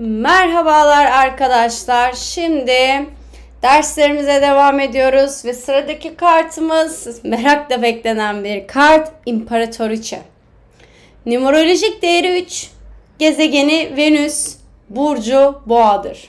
Merhabalar arkadaşlar. Şimdi derslerimize devam ediyoruz ve sıradaki kartımız merakla beklenen bir kart İmparatoriçe. Numerolojik değeri 3. Gezegeni Venüs, burcu Boğadır.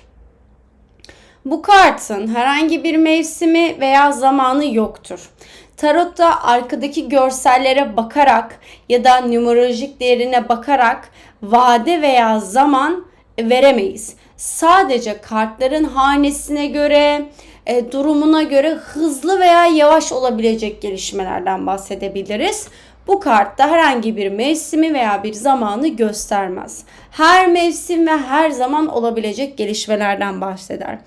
Bu kartın herhangi bir mevsimi veya zamanı yoktur. Tarotta arkadaki görsellere bakarak ya da numerolojik değerine bakarak vade veya zaman veremeyiz. Sadece kartların hanesine göre, e, durumuna göre hızlı veya yavaş olabilecek gelişmelerden bahsedebiliriz. Bu kartta herhangi bir mevsimi veya bir zamanı göstermez. Her mevsim ve her zaman olabilecek gelişmelerden bahseder.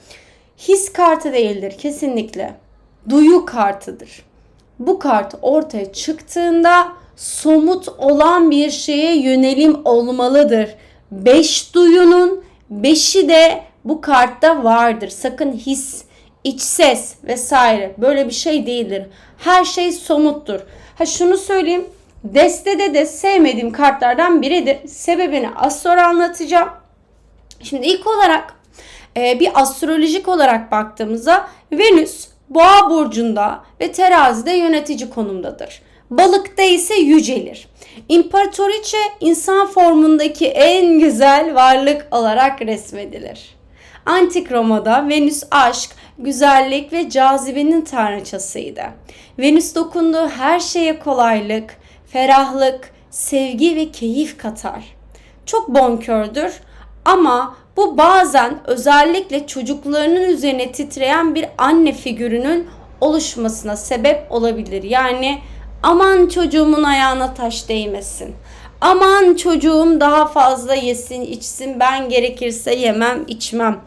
His kartı değildir kesinlikle. Duyu kartıdır. Bu kart ortaya çıktığında somut olan bir şeye yönelim olmalıdır. Beş duyunun beşi de bu kartta vardır. Sakın his, iç ses vesaire böyle bir şey değildir. Her şey somuttur. Ha şunu söyleyeyim. Destede de sevmediğim kartlardan biridir. Sebebini az sonra anlatacağım. Şimdi ilk olarak e, bir astrolojik olarak baktığımızda Venüs Boğa burcunda ve terazide yönetici konumdadır. Balıkta ise yücelir. İmparatoriçe insan formundaki en güzel varlık olarak resmedilir. Antik Roma'da Venüs aşk, güzellik ve cazibenin tanrıçasıydı. Venüs dokunduğu her şeye kolaylık, ferahlık, sevgi ve keyif katar. Çok bonkördür ama bu bazen özellikle çocuklarının üzerine titreyen bir anne figürünün oluşmasına sebep olabilir. Yani aman çocuğumun ayağına taş değmesin. Aman çocuğum daha fazla yesin içsin ben gerekirse yemem içmem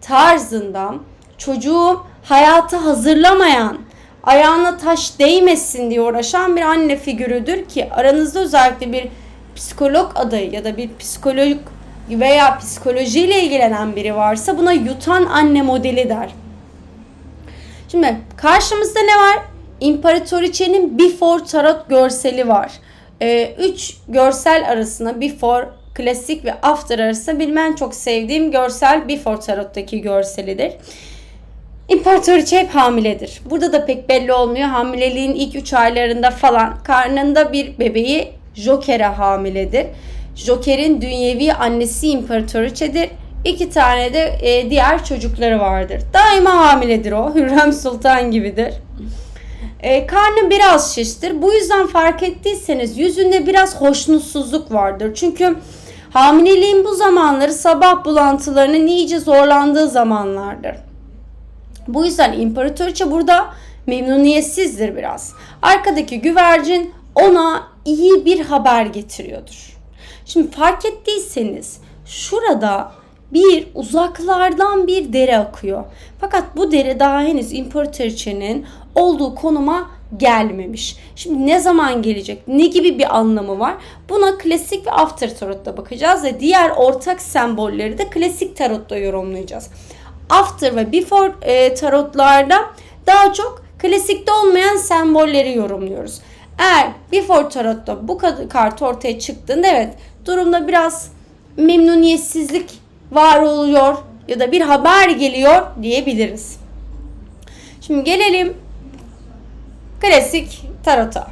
tarzından çocuğu hayata hazırlamayan ayağına taş değmesin diye uğraşan bir anne figürüdür ki aranızda özellikle bir psikolog adayı ya da bir psikolog veya psikolojiyle ilgilenen biri varsa buna yutan anne modeli der. Şimdi karşımızda ne var? İmparatoriçenin before tarot görseli var. Ee, üç görsel arasında before, klasik ve after arasında benim en çok sevdiğim görsel before tarottaki görselidir. İmparatoriçe hep hamiledir. Burada da pek belli olmuyor. Hamileliğin ilk 3 aylarında falan karnında bir bebeği Joker'e hamiledir. Joker'in dünyevi annesi imparatoriçedir. İki tane de e, diğer çocukları vardır. Daima hamiledir o. Hürrem Sultan gibidir. E, karnı biraz şiştir. Bu yüzden fark ettiyseniz yüzünde biraz hoşnutsuzluk vardır. Çünkü hamileliğin bu zamanları sabah bulantılarının iyice zorlandığı zamanlardır. Bu yüzden imparatoriçe burada memnuniyetsizdir biraz. Arkadaki güvercin ona iyi bir haber getiriyordur. Şimdi fark ettiyseniz şurada bir uzaklardan bir dere akıyor. Fakat bu dere daha henüz imparatoriçenin olduğu konuma gelmemiş. Şimdi ne zaman gelecek? Ne gibi bir anlamı var? Buna klasik ve after tarotta bakacağız ve diğer ortak sembolleri de klasik tarotta yorumlayacağız. After ve before e, tarotlarda daha çok klasikte olmayan sembolleri yorumluyoruz. Eğer before tarotta bu kart ortaya çıktığında evet durumda biraz memnuniyetsizlik var oluyor ya da bir haber geliyor diyebiliriz. Şimdi gelelim klasik tarota.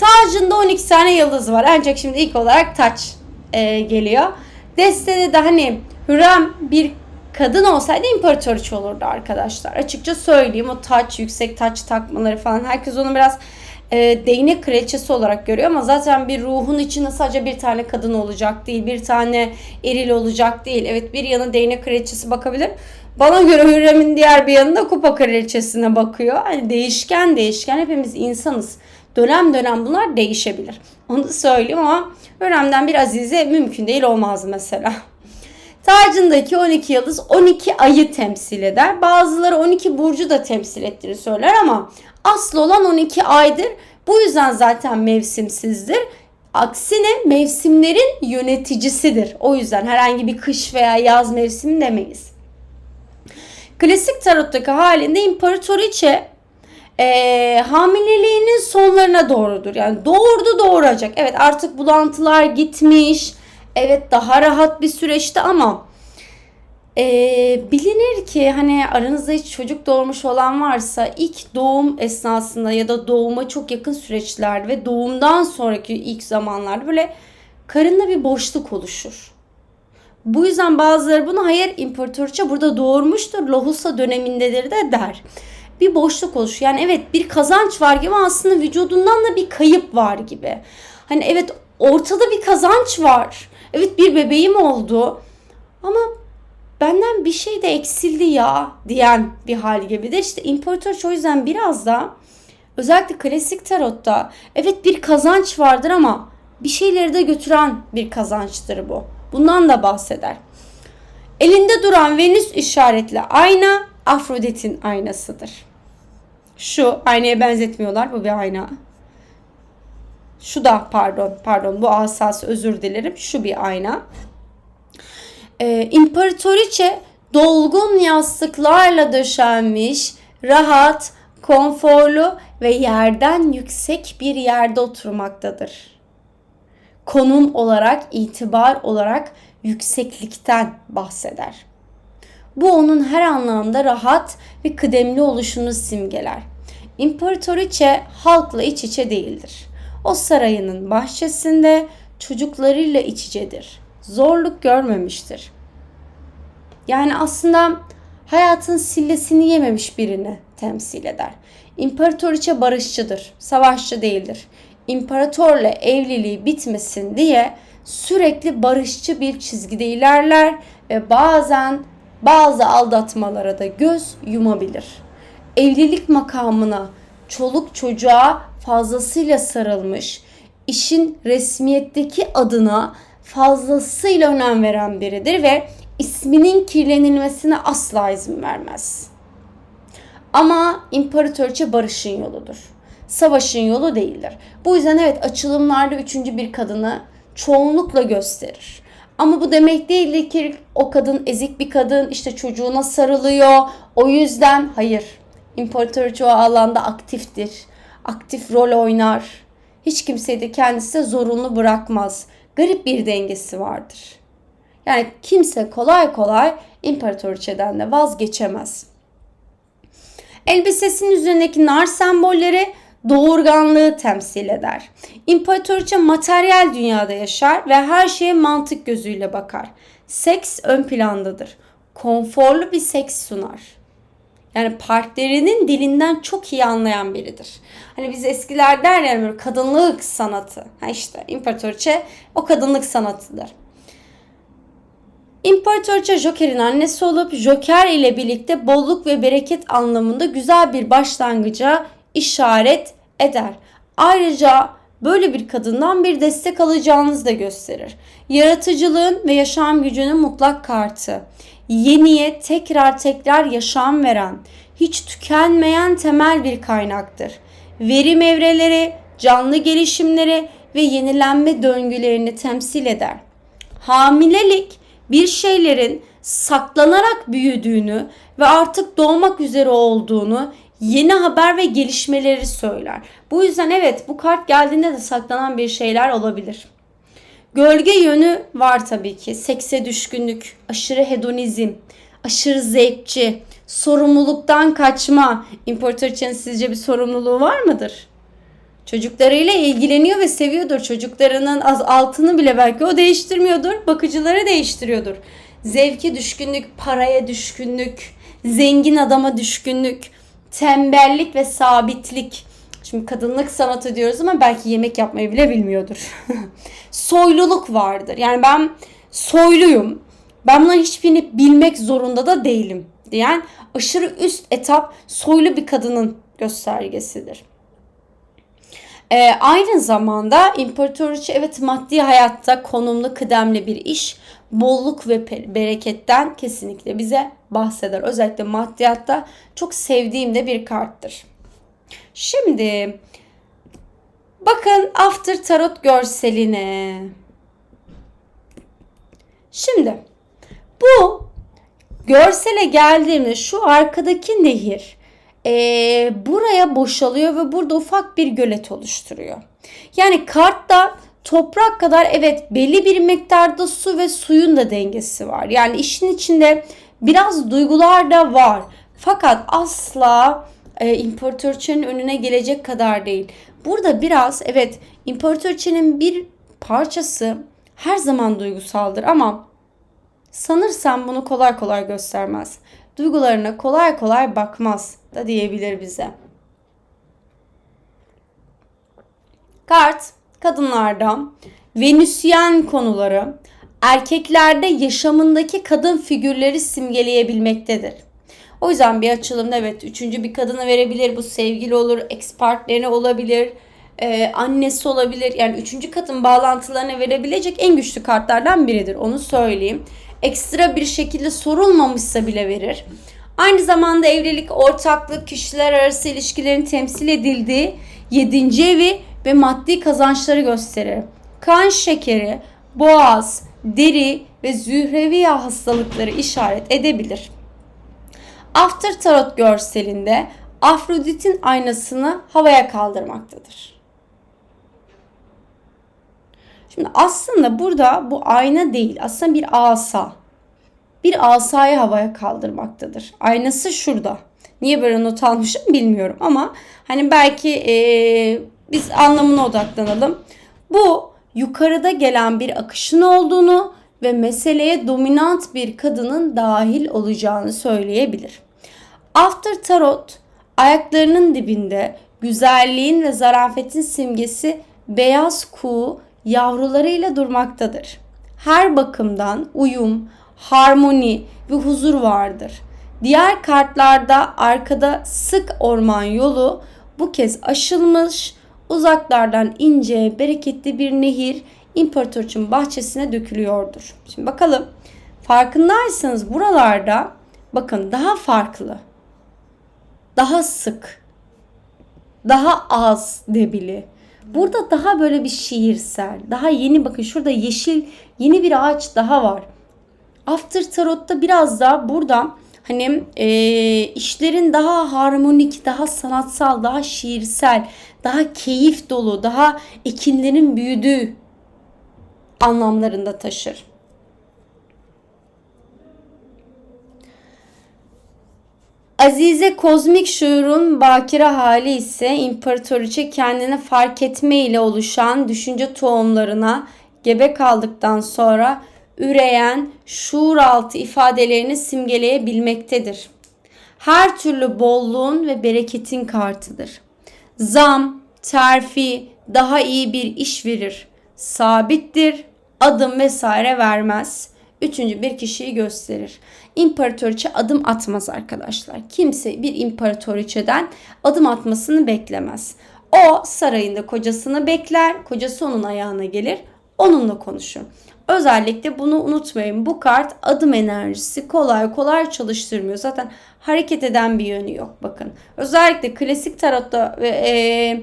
Tacında 12 tane yıldız var. Ancak şimdi ilk olarak taç e, geliyor. Destede de hani Hürrem bir kadın olsaydı imparatoriçe olurdu arkadaşlar. Açıkça söyleyeyim o taç, yüksek taç takmaları falan. Herkes onu biraz e, değnek kraliçesi olarak görüyor ama zaten bir ruhun içinde sadece bir tane kadın olacak değil, bir tane eril olacak değil. Evet bir yanı değnek kraliçesi bakabilir. Bana göre Hürrem'in diğer bir yanında kupa kraliçesine bakıyor. Hani değişken değişken hepimiz insanız. Dönem dönem bunlar değişebilir. Onu söyleyeyim ama Hürrem'den bir azize mümkün değil olmaz mesela. Tacındaki 12 yıldız 12 ayı temsil eder. Bazıları 12 burcu da temsil ettiğini söyler ama asıl olan 12 aydır. Bu yüzden zaten mevsimsizdir. Aksine mevsimlerin yöneticisidir. O yüzden herhangi bir kış veya yaz mevsimi demeyiz. Klasik tarottaki halinde imparatoriçe e, hamileliğinin sonlarına doğrudur. Yani doğurdu doğuracak. Evet artık bulantılar gitmiş. Evet daha rahat bir süreçti ama Ee, bilinir ki hani aranızda hiç çocuk doğurmuş olan varsa ilk doğum esnasında ya da doğuma çok yakın süreçlerde ve doğumdan sonraki ilk zamanlarda böyle karında bir boşluk oluşur. Bu yüzden bazıları bunu hayır imparatoriçe burada doğurmuştur lohusa dönemindedir de der. Bir boşluk oluşuyor. Yani evet bir kazanç var gibi aslında vücudundan da bir kayıp var gibi. Hani evet ortada bir kazanç var. Evet bir bebeğim oldu. Ama benden bir şey de eksildi ya diyen bir hal gibidir. İşte imparatoriçe o yüzden biraz da özellikle klasik tarotta evet bir kazanç vardır ama bir şeyleri de götüren bir kazançtır bu. Bundan da bahseder. Elinde duran Venüs işaretli ayna Afrodit'in aynasıdır. Şu aynaya benzetmiyorlar. Bu bir ayna. Şu da pardon pardon bu asası özür dilerim. Şu bir ayna. Ee, İmparatoriçe dolgun yastıklarla döşenmiş, rahat, konforlu ve yerden yüksek bir yerde oturmaktadır. Konum olarak, itibar olarak yükseklikten bahseder. Bu onun her anlamda rahat ve kıdemli oluşunu simgeler. İmparatoriçe halkla iç içe değildir. O sarayının bahçesinde çocuklarıyla iç içedir. Zorluk görmemiştir. Yani aslında hayatın sillesini yememiş birini temsil eder. İmparatoriçe barışçıdır, savaşçı değildir. İmparatorla evliliği bitmesin diye sürekli barışçı bir çizgide ilerler ve bazen bazı aldatmalara da göz yumabilir. Evlilik makamına, çoluk çocuğa fazlasıyla sarılmış, işin resmiyetteki adına fazlasıyla önem veren biridir ve isminin kirlenilmesine asla izin vermez. Ama imparatoriçe barışın yoludur. Savaşın yolu değildir. Bu yüzden evet açılımlarda üçüncü bir kadını çoğunlukla gösterir. Ama bu demek değildir ki o kadın ezik bir kadın işte çocuğuna sarılıyor. O yüzden hayır. İmparatoriçe o alanda aktiftir. Aktif rol oynar. Hiç kimseyi de kendisi zorunlu bırakmaz. Garip bir dengesi vardır. Yani kimse kolay kolay imparatoriçeden de vazgeçemez. Elbisesinin üzerindeki nar sembolleri doğurganlığı temsil eder. İmparatoriçe materyal dünyada yaşar ve her şeye mantık gözüyle bakar. Seks ön plandadır. Konforlu bir seks sunar. Yani partnerinin dilinden çok iyi anlayan biridir. Hani biz eskiler der ya böyle kadınlık sanatı. Ha işte imparatoriçe o kadınlık sanatıdır. İmparatoriçe Joker'in annesi olup Joker ile birlikte bolluk ve bereket anlamında güzel bir başlangıca işaret eder. Ayrıca böyle bir kadından bir destek alacağınızı da gösterir. Yaratıcılığın ve yaşam gücünün mutlak kartı. Yeniye tekrar tekrar yaşam veren, hiç tükenmeyen temel bir kaynaktır. Verim evreleri, canlı gelişimleri ve yenilenme döngülerini temsil eder. Hamilelik bir şeylerin saklanarak büyüdüğünü ve artık doğmak üzere olduğunu yeni haber ve gelişmeleri söyler. Bu yüzden evet bu kart geldiğinde de saklanan bir şeyler olabilir. Gölge yönü var tabii ki. Sekse düşkünlük, aşırı hedonizm, aşırı zevkçi, sorumluluktan kaçma. İmparatoriçenin sizce bir sorumluluğu var mıdır? Çocuklarıyla ilgileniyor ve seviyordur. Çocuklarının az altını bile belki o değiştirmiyordur. Bakıcıları değiştiriyordur. Zevke düşkünlük, paraya düşkünlük, zengin adama düşkünlük, tembellik ve sabitlik. Şimdi kadınlık sanatı diyoruz ama belki yemek yapmayı bile bilmiyordur. Soyluluk vardır. Yani ben soyluyum. Ben bunların hiçbirini bilmek zorunda da değilim diyen aşırı üst etap soylu bir kadının göstergesidir. Ee, aynı zamanda imparatoriçe evet maddi hayatta konumlu kıdemli bir iş, bolluk ve bereketten kesinlikle bize bahseder. Özellikle maddiyatta çok sevdiğim de bir karttır. Şimdi bakın After Tarot görseline. Şimdi bu görsele geldiğimde şu arkadaki nehir e, buraya boşalıyor ve burada ufak bir gölet oluşturuyor. Yani kartta toprak kadar evet belli bir miktarda su ve suyun da dengesi var. Yani işin içinde biraz duygular da var. Fakat asla e, imparatoriçenin önüne gelecek kadar değil. Burada biraz evet imparatoriçenin bir parçası her zaman duygusaldır ama sanırsam bunu kolay kolay göstermez. Duygularına kolay kolay bakmaz da diyebilir bize. Kart kadınlarda Venüsyen konuları erkeklerde yaşamındaki kadın figürleri simgeleyebilmektedir. O yüzden bir açılımda evet üçüncü bir kadını verebilir. Bu sevgili olur, ex partneri olabilir, e, annesi olabilir. Yani üçüncü kadın bağlantılarını verebilecek en güçlü kartlardan biridir. Onu söyleyeyim. Ekstra bir şekilde sorulmamışsa bile verir. Aynı zamanda evlilik, ortaklık, kişiler arası ilişkilerin temsil edildiği 7. evi ve maddi kazançları gösterir. Kan şekeri, boğaz, deri ve zührevi hastalıkları işaret edebilir. After Tarot görselinde Afrodit'in aynasını havaya kaldırmaktadır. Şimdi aslında burada bu ayna değil, aslında bir asa. Bir asayı havaya kaldırmaktadır. Aynası şurada. Niye böyle not almışım bilmiyorum ama hani belki ee, biz anlamına odaklanalım. Bu yukarıda gelen bir akışın olduğunu ve meseleye dominant bir kadının dahil olacağını söyleyebilir. After Tarot ayaklarının dibinde güzelliğin ve zarafetin simgesi beyaz kuğu yavrularıyla durmaktadır. Her bakımdan uyum, harmoni ve huzur vardır. Diğer kartlarda arkada sık orman yolu bu kez aşılmış, uzaklardan ince, bereketli bir nehir imparatorçun bahçesine dökülüyordur. Şimdi bakalım farkındaysanız buralarda bakın daha farklı, daha sık, daha az debili. Burada daha böyle bir şiirsel, daha yeni bakın şurada yeşil yeni bir ağaç daha var. After Tarot'ta biraz daha burada hani e, işlerin daha harmonik, daha sanatsal, daha şiirsel, daha keyif dolu, daha ekinlerin büyüdüğü anlamlarında taşır. Azize kozmik şuurun bakire hali ise imparatoriçe kendini fark etme ile oluşan düşünce tohumlarına gebe kaldıktan sonra üreyen şuur altı ifadelerini simgeleyebilmektedir. Her türlü bolluğun ve bereketin kartıdır. Zam, terfi, daha iyi bir iş verir. Sabittir, adım vesaire vermez. Üçüncü bir kişiyi gösterir. İmparatoriçe adım atmaz arkadaşlar. Kimse bir imparatoriçeden adım atmasını beklemez. O sarayında kocasını bekler, kocası onun ayağına gelir, onunla konuşur. Özellikle bunu unutmayın. Bu kart adım enerjisi kolay kolay çalıştırmıyor. Zaten hareket eden bir yönü yok bakın. Özellikle klasik tarotta ve e,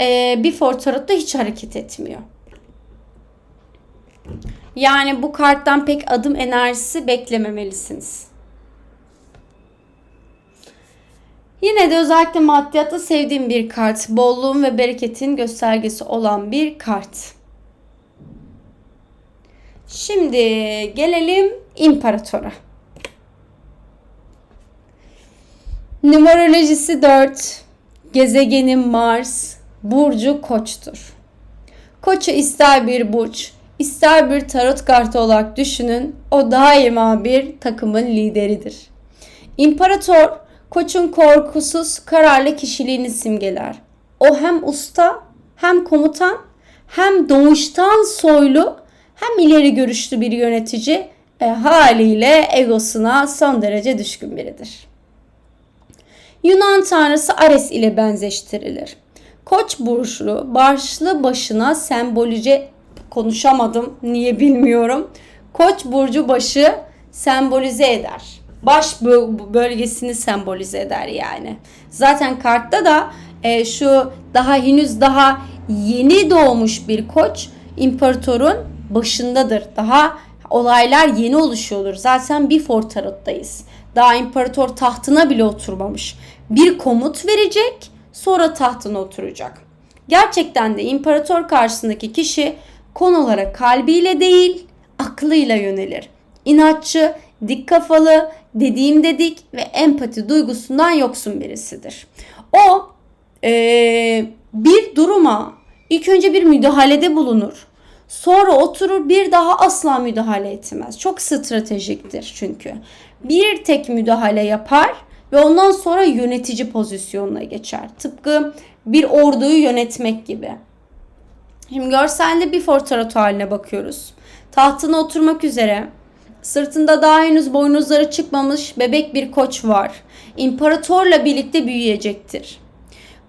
e, before tarotta hiç hareket etmiyor. Yani bu karttan pek adım enerjisi beklememelisiniz. Yine de özellikle maddiyatta sevdiğim bir kart. Bolluğun ve bereketin göstergesi olan bir kart. Şimdi gelelim imparatora. Numerolojisi 4. Gezegenin Mars. Burcu Koç'tur. Koç'u ister bir burç, ister bir tarot kartı olarak düşünün. O daima bir takımın lideridir. İmparator, Koç'un korkusuz, kararlı kişiliğini simgeler. O hem usta, hem komutan, hem doğuştan soylu hem ileri görüşlü bir yönetici e, haliyle egosuna son derece düşkün biridir. Yunan tanrısı Ares ile benzeştirilir. Koç burçlu, başlı başına sembolize konuşamadım niye bilmiyorum. Koç burcu başı sembolize eder. Baş bölgesini sembolize eder yani. Zaten kartta da e, şu daha henüz daha yeni doğmuş bir koç imparatorun başındadır. Daha olaylar yeni oluşuyordur. Zaten before tarottayız. Daha imparator tahtına bile oturmamış. Bir komut verecek sonra tahtına oturacak. Gerçekten de imparator karşısındaki kişi konulara kalbiyle değil aklıyla yönelir. İnatçı, dik kafalı, dediğim dedik ve empati duygusundan yoksun birisidir. O ee, bir duruma ilk önce bir müdahalede bulunur. Sonra oturur bir daha asla müdahale etmez. Çok stratejiktir çünkü. Bir tek müdahale yapar ve ondan sonra yönetici pozisyonuna geçer. Tıpkı bir orduyu yönetmek gibi. Şimdi görselde bir fortarot haline bakıyoruz. Tahtına oturmak üzere Sırtında daha henüz boynuzları çıkmamış bebek bir koç var. İmparatorla birlikte büyüyecektir.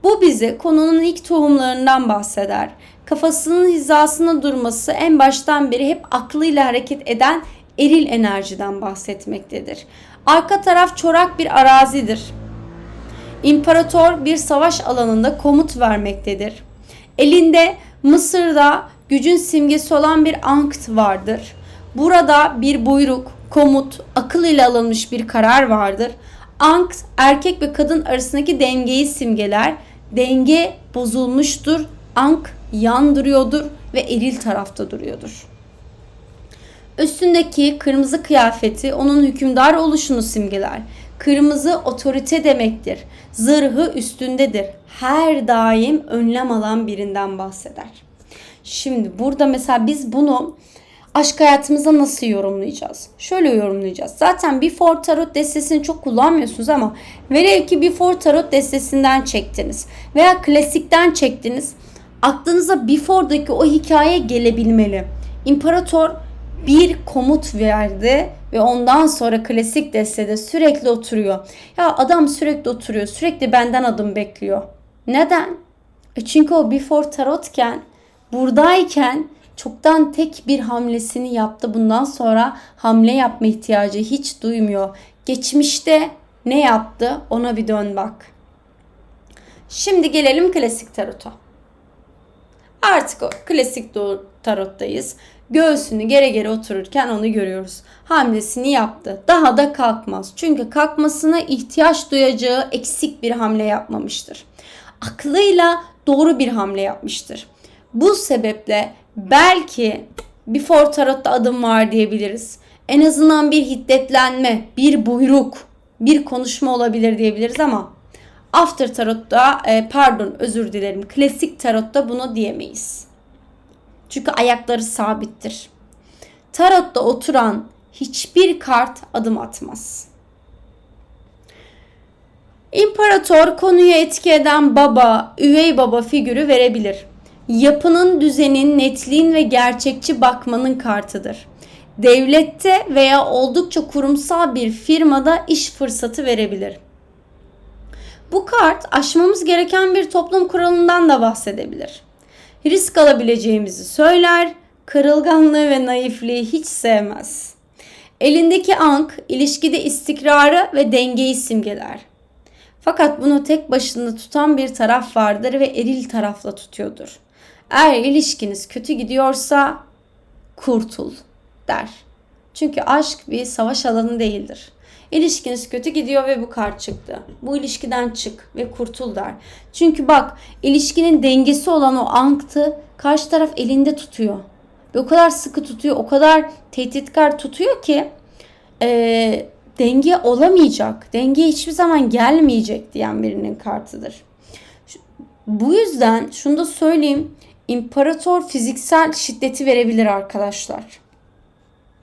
Bu bize konunun ilk tohumlarından bahseder. Kafasının hizasına durması en baştan beri hep aklıyla hareket eden eril enerjiden bahsetmektedir. Arka taraf çorak bir arazidir. İmparator bir savaş alanında komut vermektedir. Elinde Mısır'da gücün simgesi olan bir ankt vardır. Burada bir buyruk, komut, akıl ile alınmış bir karar vardır. Ankt erkek ve kadın arasındaki dengeyi simgeler. Denge bozulmuştur. Ank yan duruyordur ve eril tarafta duruyordur. Üstündeki kırmızı kıyafeti onun hükümdar oluşunu simgeler. Kırmızı otorite demektir. Zırhı üstündedir. Her daim önlem alan birinden bahseder. Şimdi burada mesela biz bunu aşk hayatımızda nasıl yorumlayacağız? Şöyle yorumlayacağız. Zaten Before Tarot destesini çok kullanmıyorsunuz ama velev ki Before Tarot destesinden çektiniz veya klasikten çektiniz. Aklınıza Before'daki o hikaye gelebilmeli. İmparator bir komut verdi ve ondan sonra klasik destede sürekli oturuyor. Ya adam sürekli oturuyor, sürekli benden adım bekliyor. Neden? E çünkü o before tarotken buradayken çoktan tek bir hamlesini yaptı. Bundan sonra hamle yapma ihtiyacı hiç duymuyor. Geçmişte ne yaptı ona bir dön bak. Şimdi gelelim klasik tarota. Artık o klasik tarottayız. Göğsünü gere gere otururken onu görüyoruz. Hamlesini yaptı. Daha da kalkmaz. Çünkü kalkmasına ihtiyaç duyacağı eksik bir hamle yapmamıştır. Aklıyla doğru bir hamle yapmıştır. Bu sebeple belki before tarotta adım var diyebiliriz. En azından bir hiddetlenme, bir buyruk, bir konuşma olabilir diyebiliriz ama after tarotta e, pardon özür dilerim klasik tarotta bunu diyemeyiz. Çünkü ayakları sabittir. Tarotta oturan hiçbir kart adım atmaz. İmparator konuyu etki eden baba, üvey baba figürü verebilir yapının, düzenin, netliğin ve gerçekçi bakmanın kartıdır. Devlette veya oldukça kurumsal bir firmada iş fırsatı verebilir. Bu kart aşmamız gereken bir toplum kuralından da bahsedebilir. Risk alabileceğimizi söyler, kırılganlığı ve naifliği hiç sevmez. Elindeki ank ilişkide istikrarı ve dengeyi simgeler. Fakat bunu tek başına tutan bir taraf vardır ve eril tarafla tutuyordur. Eğer ilişkiniz kötü gidiyorsa kurtul der. Çünkü aşk bir savaş alanı değildir. İlişkiniz kötü gidiyor ve bu kart çıktı. Bu ilişkiden çık ve kurtul der. Çünkü bak ilişkinin dengesi olan o anktı karşı taraf elinde tutuyor. Ve o kadar sıkı tutuyor, o kadar tehditkar tutuyor ki e, denge olamayacak. Denge hiçbir zaman gelmeyecek diyen birinin kartıdır. Bu yüzden şunu da söyleyeyim. İmparator fiziksel şiddeti verebilir arkadaşlar.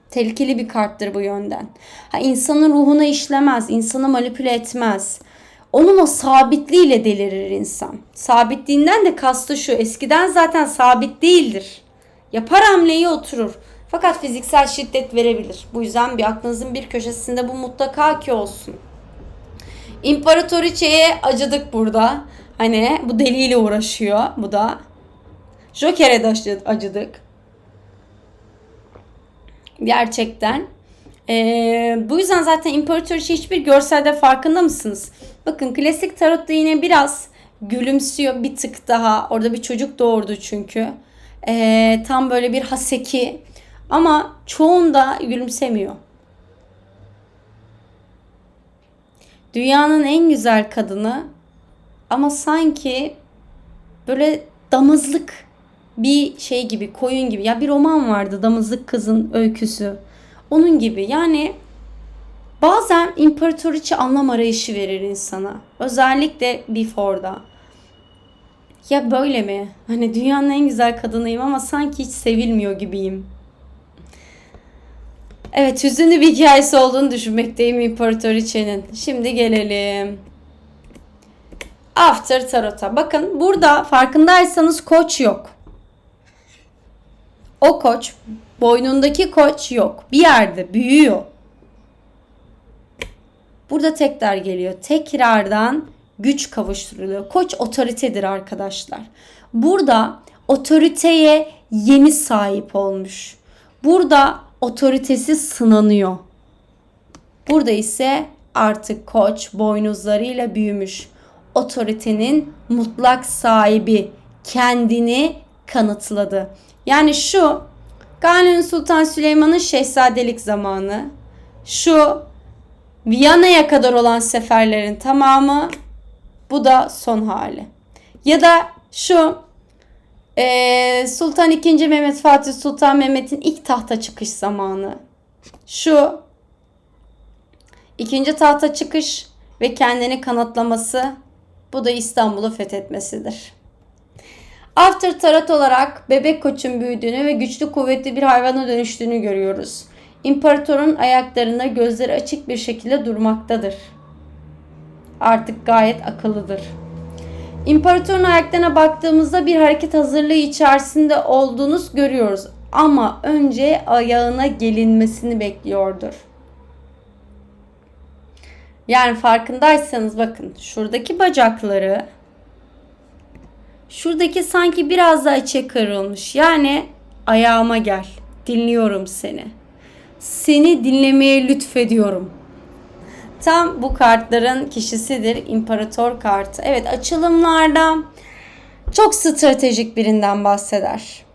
Tehlikeli bir karttır bu yönden. Ha, insanın ruhuna işlemez, insanı manipüle etmez. Onun o sabitliğiyle delirir insan. Sabitliğinden de kastı şu. Eskiden zaten sabit değildir. Yapar hamleyi oturur. Fakat fiziksel şiddet verebilir. Bu yüzden bir aklınızın bir köşesinde bu mutlaka ki olsun. İmparatoriçeye acıdık burada. Hani bu deliyle uğraşıyor bu da. Joker'e de acıdık. Gerçekten. Ee, bu yüzden zaten İmparatoriçe hiçbir görselde farkında mısınız? Bakın klasik tarotta yine biraz gülümsüyor bir tık daha. Orada bir çocuk doğurdu çünkü. Ee, tam böyle bir haseki. Ama çoğunda gülümsemiyor. Dünyanın en güzel kadını ama sanki böyle damızlık bir şey gibi, koyun gibi. Ya bir roman vardı Damızlık Kızın Öyküsü. Onun gibi. Yani bazen imparatoriçe anlam arayışı verir insana. Özellikle Before'da. Ya böyle mi? Hani dünyanın en güzel kadınıyım ama sanki hiç sevilmiyor gibiyim. Evet hüzünlü bir hikayesi olduğunu düşünmekteyim İmparatoriçe'nin. Şimdi gelelim. After Tarot'a. Bakın burada farkındaysanız koç yok. O koç, boynundaki koç yok. Bir yerde büyüyor. Burada tekrar geliyor. Tekrardan güç kavuşturuluyor. Koç otoritedir arkadaşlar. Burada otoriteye yeni sahip olmuş. Burada otoritesi sınanıyor. Burada ise artık koç boynuzlarıyla büyümüş. Otoritenin mutlak sahibi kendini kanıtladı. Yani şu Kanuni Sultan Süleyman'ın şehzadelik zamanı. Şu Viyana'ya kadar olan seferlerin tamamı bu da son hali. Ya da şu e, Sultan II. Mehmet Fatih Sultan Mehmet'in ilk tahta çıkış zamanı. Şu ikinci tahta çıkış ve kendini kanıtlaması bu da İstanbul'u fethetmesidir. After Tarot olarak bebek koçun büyüdüğünü ve güçlü kuvvetli bir hayvana dönüştüğünü görüyoruz. İmparatorun ayaklarında gözleri açık bir şekilde durmaktadır. Artık gayet akıllıdır. İmparatorun ayaklarına baktığımızda bir hareket hazırlığı içerisinde olduğunu görüyoruz. Ama önce ayağına gelinmesini bekliyordur. Yani farkındaysanız bakın şuradaki bacakları şuradaki sanki biraz daha içe kırılmış. Yani ayağıma gel. Dinliyorum seni. Seni dinlemeye lütfediyorum. Tam bu kartların kişisidir imparator kartı. Evet açılımlarda çok stratejik birinden bahseder.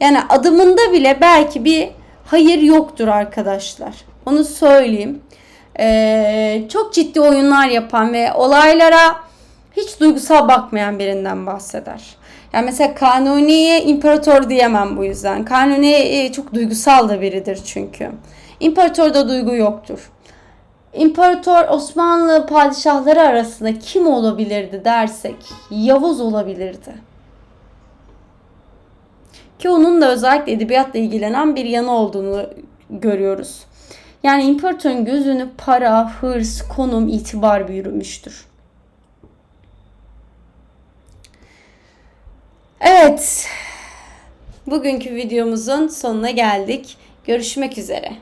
Yani adımında bile belki bir hayır yoktur arkadaşlar. Onu söyleyeyim. Ee, çok ciddi oyunlar yapan ve olaylara hiç duygusal bakmayan birinden bahseder. Yani mesela Kanuni'ye imparator diyemem bu yüzden. Kanuni e, çok duygusal da biridir çünkü. İmparatorda duygu yoktur. İmparator Osmanlı padişahları arasında kim olabilirdi dersek Yavuz olabilirdi. Ki onun da özellikle edebiyatla ilgilenen bir yanı olduğunu görüyoruz. Yani imparatorun gözünü para, hırs, konum, itibar bürümüştür. Evet. Bugünkü videomuzun sonuna geldik. Görüşmek üzere.